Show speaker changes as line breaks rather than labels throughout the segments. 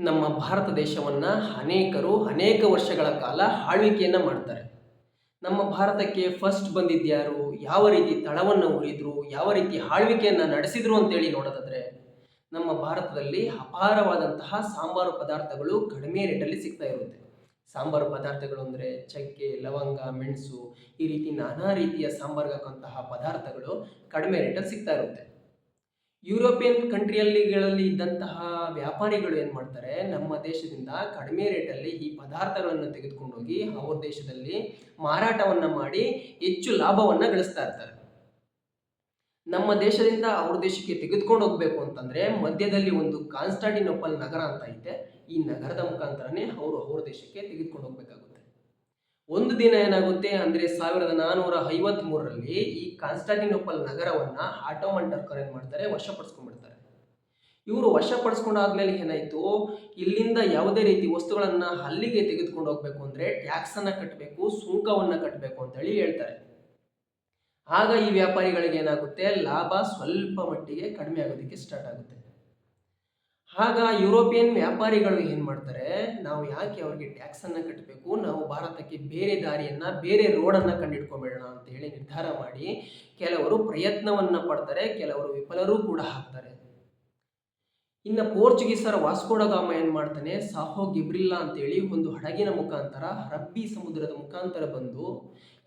ನಮ್ಮ ಭಾರತ ದೇಶವನ್ನು ಅನೇಕರು ಅನೇಕ ವರ್ಷಗಳ ಕಾಲ ಆಳ್ವಿಕೆಯನ್ನು ಮಾಡ್ತಾರೆ. ನಮ್ಮ ಭಾರತಕ್ಕೆ ಫಸ್ಟ್ ಬಂದಿದ್ಯಾರು ಯಾವ ರೀತಿ ತಳವನ್ನು ಉರಿದ್ರು? ಯಾವ ರೀತಿ ಆಳ್ವಿಕೆಯನ್ನು ನಡೆಸಿದ್ರು ಅಂತೇಳಿ ನೋಡೋದಾದ್ರೆ, ನಮ್ಮ ಭಾರತದಲ್ಲಿ ಅಪಾರವಾದಂತಹ ಸಾಂಬಾರು ಪದಾರ್ಥಗಳು ಕಡಿಮೆ ರೇಟಲ್ಲಿ ಸಿಗ್ತಾ ಇರುತ್ತೆ. ಸಾಂಬಾರು ಪದಾರ್ಥಗಳು ಅಂದರೆ ಚಕ್ಕೆ, ಲವಂಗ, ಮೆಣಸು, ಈ ರೀತಿ ನಾನಾ ರೀತಿಯ ಸಾಂಬಾರ್ಗೆ ಹಾಕುವಂತಹ ಪದಾರ್ಥಗಳು ಕಡಿಮೆ ರೇಟಲ್ಲಿ ಸಿಗ್ತಾ ಇರುತ್ತೆ. ಯುರೋಪಿಯನ್ ಕಂಟ್ರಿಯಲ್ಲಿಗಳಲ್ಲಿ ಇದ್ದಂತಹ ವ್ಯಾಪಾರಿಗಳು ಏನು ಮಾಡ್ತಾರೆ, ನಮ್ಮ ದೇಶದಿಂದ ಕಡಿಮೆ ರೇಟಲ್ಲಿ ಈ ಪದಾರ್ಥಗಳನ್ನು ತೆಗೆದುಕೊಂಡೋಗಿ ಅವ್ರ ದೇಶದಲ್ಲಿ ಮಾರಾಟವನ್ನು ಮಾಡಿ ಹೆಚ್ಚು ಲಾಭವನ್ನು ಗಳಿಸ್ತಾ ಇರ್ತಾರೆ. ನಮ್ಮ ದೇಶದಿಂದ ಅವ್ರ ದೇಶಕ್ಕೆ ತೆಗೆದುಕೊಂಡು ಹೋಗ್ಬೇಕು ಅಂತಂದ್ರೆ ಮಧ್ಯದಲ್ಲಿ ಒಂದು ಕಾನ್ಸ್ಟಾಂಟಿನೋಪಲ್ ನಗರ ಅಂತ ಐತೆ. ಈ ನಗರದ ಮುಖಾಂತರನೇ ಅವರು ಅವ್ರ ದೇಶಕ್ಕೆ ತೆಗೆದುಕೊಂಡು ಹೋಗ್ಬೇಕಾಗುತ್ತೆ. ಒಂದು ದಿನ ಏನಾಗುತ್ತೆ ಅಂದ್ರೆ ಸಾವಿರದ ನಾನೂರ ಐವತ್ತ್ ಮೂರರಲ್ಲಿ ಈ ಕಾನ್ಸ್ಟಾಂಟಿನೋಪಲ್ ನಗರವನ್ನ ಆಟೋಮನ್ ಟರ್ಕರ್ ಏನ್ ಮಾಡ್ತಾರೆ, ವಶಪಡಿಸ್ಕೊಂಡ್ಬಿಡ್ತಾರೆ. ಇವರು ವಶಪಡಿಸ್ಕೊಂಡಾದ್ಮೇಲೆ ಏನಾಯ್ತು? ಇಲ್ಲಿಂದ ಯಾವುದೇ ರೀತಿ ವಸ್ತುಗಳನ್ನ ಅಲ್ಲಿಗೆ ತೆಗೆದುಕೊಂಡು ಹೋಗ್ಬೇಕು ಅಂದ್ರೆ ಟ್ಯಾಕ್ಸ್ ಅನ್ನ ಕಟ್ಟಬೇಕು ಸುಂಕವನ್ನ ಕಟ್ಟಬೇಕು ಅಂತೇಳಿ ಹೇಳ್ತಾರೆ. ಆಗ ಈ ವ್ಯಾಪಾರಿಗಳಿಗೆ ಏನಾಗುತ್ತೆ? ಲಾಭ ಸ್ವಲ್ಪ ಮಟ್ಟಿಗೆ ಕಡಿಮೆ ಆಗೋದಕ್ಕೆ ಸ್ಟಾರ್ಟ್ ಆಗುತ್ತೆ. ಆಗ ಯುರೋಪಿಯನ್ ವ್ಯಾಪಾರಿಗಳು ಏನು ಮಾಡ್ತಾರೆ? ನಾವು ಯಾಕೆ ಅವ್ರಿಗೆ ಟ್ಯಾಕ್ಸನ್ನು ಕಟ್ಟಬೇಕು ನಾವು ಭಾರತಕ್ಕೆ ಬೇರೆ ದಾರಿಯನ್ನು, ಬೇರೆ ರೋಡನ್ನು ಕಂಡಿಡ್ಕೊಂಬೇಡೋಣ ಅಂತ ಹೇಳಿ ನಿರ್ಧಾರ ಮಾಡಿ ಕೆಲವರು ಪ್ರಯತ್ನವನ್ನು ಪಡ್ತಾರೆ, ಕೆಲವರು ವಿಫಲರೂ ಕೂಡ ಹಾಕ್ತಾರೆ ಇನ್ನು ಪೋರ್ಚುಗೀಸರ ವಾಸ್ಕೋಡಗಾಮ ಏನು ಮಾಡ್ತಾನೆ? ಸಾಹೋ ಗಿಬ್ರಿಲ್ಲಾ ಅಂತೇಳಿ ಒಂದು ಹಡಗಿನ ಮುಖಾಂತರ ಅರಬ್ಬಿ ಸಮುದ್ರದ ಮುಖಾಂತರ ಬಂದು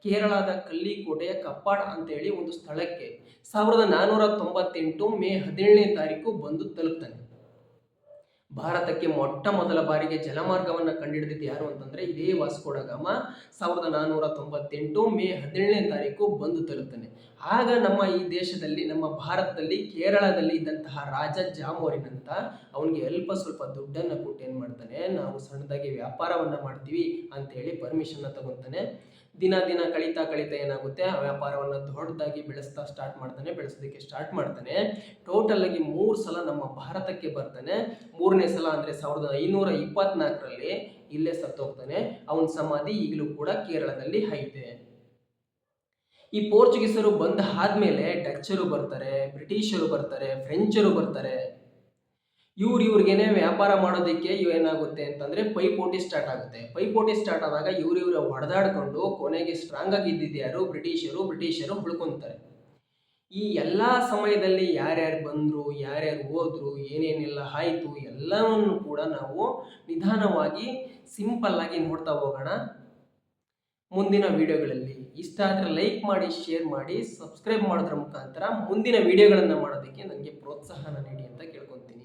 ಕೇರಳದ ಕಲ್ಲಿಕೋಟೆಯ ಕಪ್ಪಾಡ ಅಂತೇಳಿ ಒಂದು ಸ್ಥಳಕ್ಕೆ ಸಾವಿರದ ನಾನ್ನೂರ ತೊಂಬತ್ತೆಂಟು ಮೇ ಹದಿನೇಳನೇ ತಾರೀಕು ಬಂದು ತಲುಪ್ತಾನೆ. ಭಾರತಕ್ಕೆ ಮೊಟ್ಟ ಮೊದಲ ಬಾರಿಗೆ ಜಲಮಾರ್ಗವನ್ನು ಕಂಡುಹಿಡಿದಿದ್ದು ಯಾರು ಅಂತಂದ್ರೆ ಇದೇ ವಾಸ್ಕೋಡಗಾಮ ಸಾವಿರದ ನಾನ್ನೂರ ತೊಂಬತ್ತೆಂಟು ಮೇ ಹದಿನೇಳನೇ ತಾರೀಕು ಬಂದು ತಲುಪ್ತಾನೆ. ಆಗ ನಮ್ಮ ಈ ದೇಶದಲ್ಲಿ, ನಮ್ಮ ಭಾರತದಲ್ಲಿ, ಕೇರಳದಲ್ಲಿ ಇದ್ದಂತಹ ರಾಜ ಜಾಮೋರಿನಂತ ಅವನಿಗೆ ಅಲ್ಪ ಸ್ವಲ್ಪ ದುಡ್ಡನ್ನು ಕೊಟ್ಟು ಏನು ಮಾಡ್ತಾನೆ, ನಾವು ಸಣ್ಣದಾಗಿ ವ್ಯಾಪಾರವನ್ನು ಮಾಡ್ತೀವಿ ಅಂತೇಳಿ ಪರ್ಮಿಷನ್ನ ತಗೊತಾನೆ. ದಿನ ದಿನ ಕಳೀತಾ ಕಳೀತಾ ಏನಾಗುತ್ತೆ, ಆ ವ್ಯಾಪಾರವನ್ನು ದೊಡ್ಡದಾಗಿ ಬೆಳೆಸ್ತಾ ಸ್ಟಾರ್ಟ್ ಮಾಡ್ತಾನೆ, ಬೆಳೆಸೋದಕ್ಕೆ ಸ್ಟಾರ್ಟ್ ಮಾಡ್ತಾನೆ. ಟೋಟಲ್ ಆಗಿ ಮೂರು ಸಲ ನಮ್ಮ ಭಾರತಕ್ಕೆ ಬರ್ತಾನೆ. ಮೂರನೇ ಸಲ ಅಂದರೆ ಸಾವಿರದ ಐನೂರ ಇಪ್ಪತ್ನಾಲ್ಕರಲ್ಲಿ ಇಲ್ಲೇ ಸತ್ತೋಗ್ತಾನೆ. ಅವನ ಸಮಾಧಿ ಈಗಲೂ ಕೂಡ ಕೇರಳದಲ್ಲಿ ಐತೆ. ಈ ಪೋರ್ಚುಗೀಸರು ಬಂದ ಆದ್ಮೇಲೆ ಡಚ್ಚರು ಬರ್ತಾರೆ, ಬ್ರಿಟಿಷರು ಬರ್ತಾರೆ, ಫ್ರೆಂಚರು ಬರ್ತಾರೆ. ಇವ್ರು ಇವ್ರಿಗೇನೆ ವ್ಯಾಪಾರ ಮಾಡೋದಕ್ಕೆ ಏನಾಗುತ್ತೆ ಅಂತಂದ್ರೆ ಪೈಪೋಟಿ ಸ್ಟಾರ್ಟ್ ಆಗುತ್ತೆ. ಪೈಪೋಟಿ ಸ್ಟಾರ್ಟ್ ಆದಾಗ ಇವ್ರು ಇವ್ರು ಹೊಡೆದಾಡ್ಕೊಂಡು ಕೊನೆಗೆ ಸ್ಟ್ರಾಂಗ್ ಆಗಿ ಇದ್ದಿದ್ದು ಯಾರು ಬ್ರಿಟಿಷರು ಬ್ರಿಟಿಷರು ಉಳ್ಕೊಂತಾರೆ ಈ ಎಲ್ಲ ಸಮಯದಲ್ಲಿ ಯಾರ್ಯಾರು ಬಂದರು, ಯಾರ್ಯಾರು ಹೋದ್ರು, ಏನೇನೆಲ್ಲ ಆಯಿತು ಎಲ್ಲವನ್ನು ಕೂಡ ನಾವು ನಿಧಾನವಾಗಿ ಸಿಂಪಲ್ ಆಗಿ ನೋಡ್ತಾ ಹೋಗೋಣ ಮುಂದಿನ ವಿಡಿಯೋಗಳಲ್ಲಿ. ಇಷ್ಟ ಆದರೆ ಲೈಕ್ ಮಾಡಿ ಶೇರ್ ಮಾಡಿ ಸಬ್ಸ್ಕ್ರೈಬ್ ಮಾಡೋದ್ರ ಮುಖಾಂತರ ಮುಂದಿನ ವಿಡಿಯೋಗಳನ್ನು ಮಾಡೋದಕ್ಕೆ ನನಗೆ ಪ್ರೋತ್ಸಾಹನ ನೀಡಿ ಅಂತ ಕೇಳ್ತೀನಿ